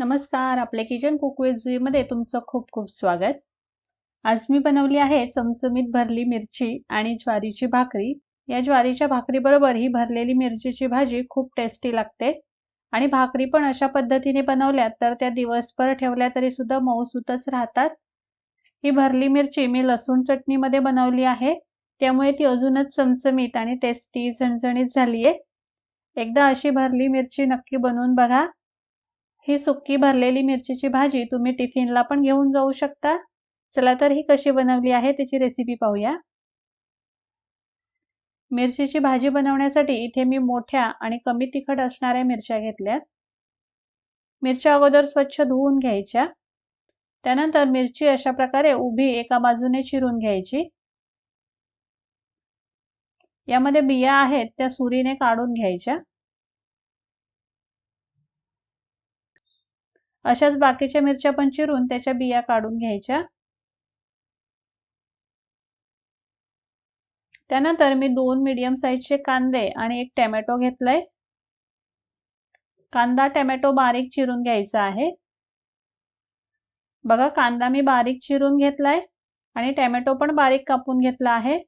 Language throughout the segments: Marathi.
नमस्कार आपल्या किचन कुकवेजीमध्ये तुमचं खूप खूप स्वागत. आज मी बनवली आहे चमचमीत भरली मिरची आणि ज्वारीची भाकरी. या ज्वारीच्या भाकरीबरोबर ही भरलेली मिरचीची भाजी खूप टेस्टी लागते. आणि भाकरी पण अशा पद्धतीने बनवल्या तर त्या दिवसभर ठेवल्या तरी सुद्धा मऊसूतच राहतात. ही भरली मिरची मी लसूण चटणीमध्ये बनवली आहे. त्यामुळे ती अजूनच चमचमीत आणि टेस्टी झणझणीत झाली आहे एकदा अशी भरली मिरची नक्की बनवून बघा. ही सुक्की भरलेली मिरचीची भाजी तुम्ही टिफिनला पण घेऊन जाऊ शकता. चला तर ही कशी बनवली आहे त्याची रेसिपी पाहूया. मिरचीची भाजी बनवण्यासाठी इथे मी मोठ्या आणि कमी तिखट असणाऱ्या मिरच्या घेतल्या. मिरच्या अगोदर स्वच्छ धुवून घ्यायच्या. त्यानंतर मिरची अशा प्रकारे उभी एका बाजूने चिरून घ्यायची. यामध्ये बिया आहेत त्या सुरीने काढून घ्यायच्या. अशाच बाकीच्या मिरच्या पण चिरून त्याच्या बिया काढून घ्यायच्या. त्यानंतर मी दोन मीडियम साईजचे कांदे आणि एक टॅमॅटो घेतलाय. कांदा टॅमॅटो बारीक चिरून घ्यायचा आहे. बघा कांदा मी बारीक चिरून घेतलाय आणि टॅमॅटो पण बारीक कापून घेतला आहे.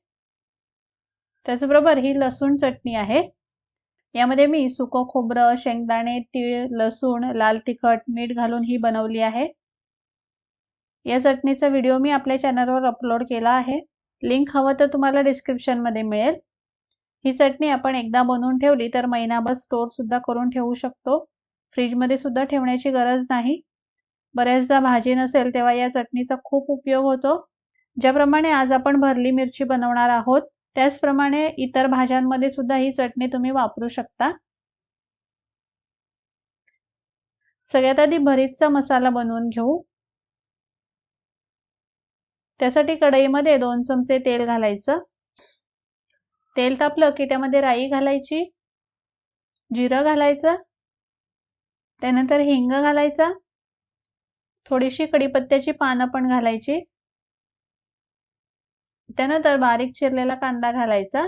त्याचबरोबर ही लसूण चटणी आहे. यामध्ये मी सुकं खोबरं शेंगदाणे तीळ लसूण लाल तिखट मीठ घालून ही बनवली आहे. या चटणीचा व्हिडिओ मी आपल्या चॅनलवर अपलोड केला आहे. लिंक हवं तर तुम्हाला डिस्क्रिप्शनमध्ये मिळेल. ही चटणी आपण एकदा बनवून ठेवली तर महिनाभर स्टोअरसुद्धा करून ठेवू शकतो. फ्रीजमध्ये सुद्धा ठेवण्याची गरज नाही. बऱ्याचदा भाजी नसेल तेव्हा या चटणीचा खूप उपयोग होतो. ज्याप्रमाणे आज आपण भरली मिरची बनवणार आहोत त्याचप्रमाणे इतर भाज्यांमध्ये सुद्धा ही चटणी तुम्ही वापरू शकता. सगळ्यात आधी भरीतचा मसाला बनवून घेऊ. त्यासाठी कढईमध्ये दोन चमचे तेल घालायचं. तेल तापलं की त्यामध्ये राई घालायची जिरं घालायचं त्यानंतर हिंग घालायचा थोडीशी कडीपत्त्याची पानं पण घालायची. त्यानंतर बारीक चिरलेला कांदा घालायचा.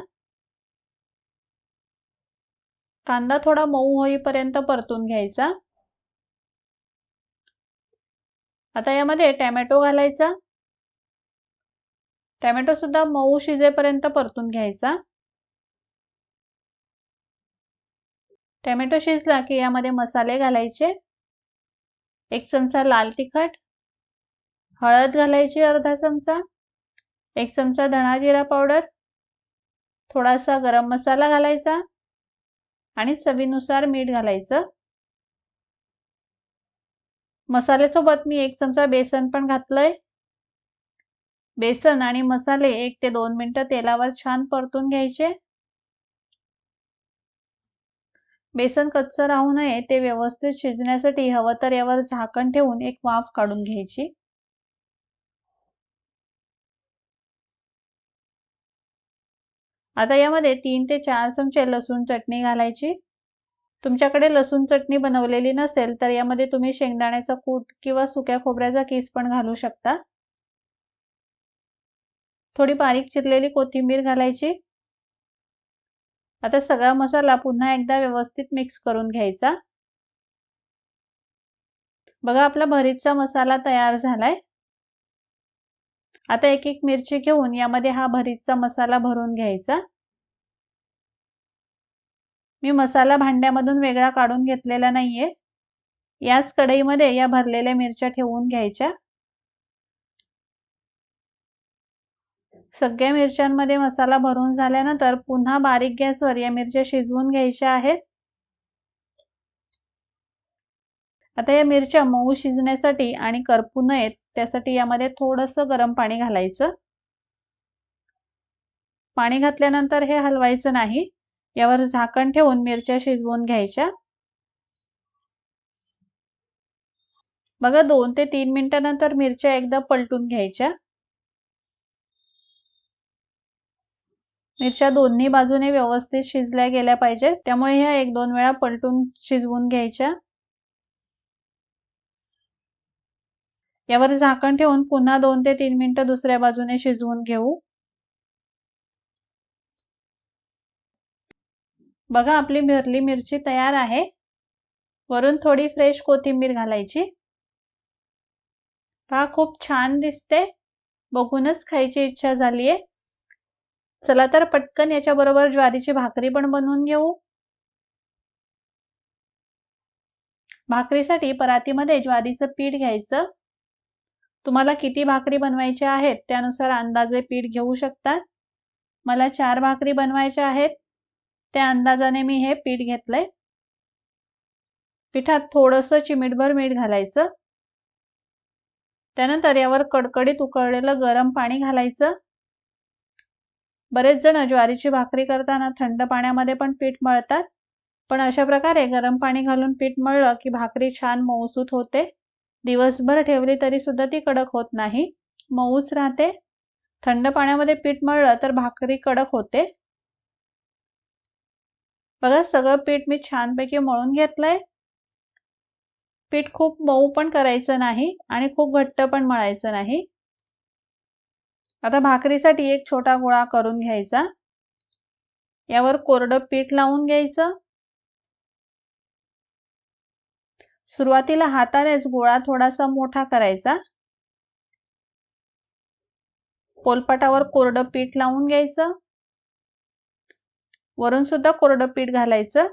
कांदा थोडा मऊ होईपर्यंत परतून घ्यायचा. आता यामध्ये टॅमॅटो घालायचा. टॅमॅटो सुद्धा मऊ शिजेपर्यंत परतून घ्यायचा. टॅमॅटो शिजला की यामध्ये मसाले घालायचे. एक चमचा लाल तिखट हळद घालायची अर्धा चमचा. एक चमचा धणा जिरा पावडर थोडासा गरम मसाला घालायचा आणि चवीनुसार मीठ घालायचं. मसाल्यासोबत मी एक चमचा बेसन पण घातलंय. बेसन आणि मसाले एक ते दोन मिनटं तेलावर छान परतून घ्यायचे. बेसन कच्चं राहू नये ते व्यवस्थित शिजण्यासाठी हवं तर यावर झाकण ठेवून एक वाफ काढून घ्यायची. आता यामध्ये तीन ते चार चमचे लसूण चटणी घालायची. तुमच्याकडे लसूण चटणी बनवलेली नसेल तर यामध्ये तुम्ही शेंगदाण्याचा कूट किंवा सुक्या खोबऱ्याचा किस पण घालू शकता. थोडी बारीक चिरलेली कोथिंबीर घालायची. आता सगळा मसाला पुन्हा एकदा व्यवस्थित मिक्स करून घ्यायचा. बघा आपला भरीतचा मसाला तयार झालाय. आता एक एक मिरची घेऊन यामध्ये हा भरीतचा मसाला भरून घ्यायचा. मी मसाला भांड्यामधून वेगळा काढून घेतलेला नाहीये. याच कढईमध्ये या भरलेल्या मिरच्या ठेवून घ्यायच्या. सगळ्या मिरच्यांमध्ये मसाला भरून झाल्यानंतर पुन्हा बारीक गॅसवर या मिरच्या शिजवून घ्यायच्या आहेत. आता या मिरच्या मऊ शिजण्यासाठी आणि करपू नयेत त्यासाठी यामध्ये थोडंसं गरम पाणी घालायचं. पाणी घातल्यानंतर हे हलवायचं नाही. यावर झाकण ठेवून मिरच्या शिजवून घ्यायच्या. बघा दोन ते तीन मिनिटानंतर मिरच्या एकदा पलटून घ्यायच्या. मिरच्या दोन्ही बाजूने व्यवस्थित शिजल्या गेल्या पाहिजेत. त्यामुळे ह्या एक दोन वेळा पलटून शिजवून घ्यायच्या. यावर झाकण ठेवून पुन्हा दोन ते तीन मिनिटं दुसऱ्या बाजूने शिजवून घेऊ. बघा आपली भरली मिरची तयार आहे. वरून थोडी फ्रेश कोथिंबीर घालायची. पहा खूप छान दिसते. बघूनच खायची इच्छा झालीये. चला तर पटकन याच्याबरोबर ज्वारीची भाकरी पण बनवून घेऊ. भाकरीसाठी परातीमध्ये ज्वारीचं पीठ घ्यायचं. तुम्हाला किती भाकरी बनवायच्या आहेत? त्यानुसार अंदाजे पीठ घेऊ शकता मला चार भाकरी बनवायच्या आहेत. त्या अंदाजाने मी हे पीठ घेतलंय. पिठात थोडंसं चिमीटभर मीठ घालायचं. त्यानंतर यावर कडकडीत उकळलेलं गरम पाणी घालायचं. बरेच जण ज्वारीची भाकरी करताना थंड पाण्यामध्ये पण पीठ मळतात. पण अशा प्रकारे गरम पाणी घालून पीठ मळलं की भाकरी छान मऊसूत होते. दिवसभर ठेवली तरी सुद्धा ती कडक होत नाही. मऊच राहते. थंड पाण्यामध्ये पीठ मळलं तर भाकरी कडक होते. बघा सगळं पीठ मी छानपैकी मळून घेतलंय. पीठ खूप मऊ पण करायचं नाही आणि खूप घट्ट पण मळायचं नाही. आता भाकरीसाठी एक छोटा गोळा करून घ्यायचा. यावर कोरडं पीठ लावून घ्यायचं. सुरुवातीला हातानेच गोळा थोडासा मोठा करायचा. पोलपाटावर कोरडं पीठ लावून घ्यायचं. वरून सुद्धा कोरडं पीठ घालायचं.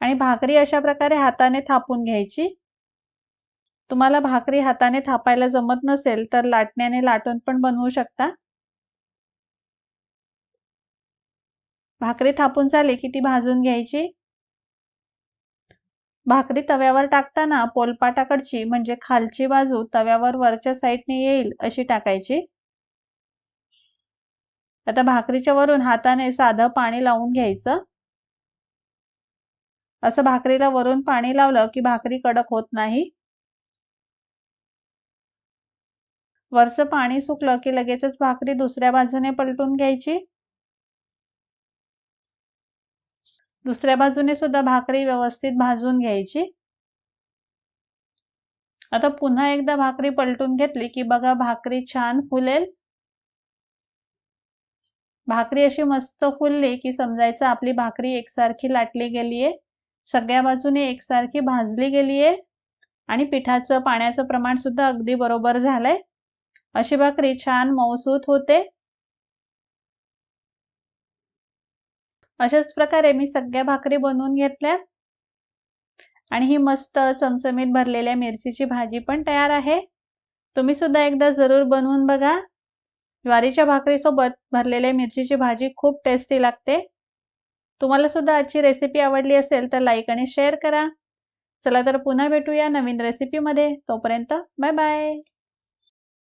आणि भाकरी अशा प्रकारे हाताने थापून घ्यायची. तुम्हाला भाकरी हाताने थापायला जमत नसेल तर लाटण्याने लाटून पण बनवू शकता. भाकरी थापून झाली की ती भाजून घ्यायची. भाकरी तव्यावर टाकताना पोलपाटाकडची म्हणजे खालची बाजू तव्यावर वरच्या साईडने येईल अशी टाकायची. आता भाकरीच्या वरून हाताने साधं पाणी लावून घ्यायचं. असं भाकरीला वरून पाणी लावलं की भाकरी कडक होत नाही. वरचं पाणी सुकलं की लगेचच भाकरी दुसऱ्या बाजूने पलटून घ्यायची. दुसऱ्या बाजूने सुद्धा भाकरी व्यवस्थित भाजून घ्यायची. आता पुन्हा एकदा भाकरी पलटून घेतली की बघा भाकरी छान फुलेल. भाकरी अशी मस्त फुलली की समजायचं आपली भाकरी एकसारखी लाटली गेलीये. सगळ्या बाजूने एकसारखी भाजली गेलीये. आणि पिठाचं पाण्याचं प्रमाण सुद्धा अगदी बरोबर झालंय. अशी भाकरी छान मऊसूत होते. अशाच प्रकारे मी सगळ्या भाकरी बनवून घेतल्यात आणि ही मस्त चमचमीत भरलेल्या मिरचीची भाजी पण तयार आहे. तुम्ही सुद्धा एकदा जरूर बनवून बघा. ज्वारीच्या भाकरीसोबत भरलेल्या मिरचीची भाजी खूप टेस्टी लागते. तुम्हाला सुद्धा आजची रेसिपी आवडली असेल तर लाईक आणि शेअर करा. चला तर पुन्हा भेटूया नवीन रेसिपीमध्ये तोपर्यंत बाय बाय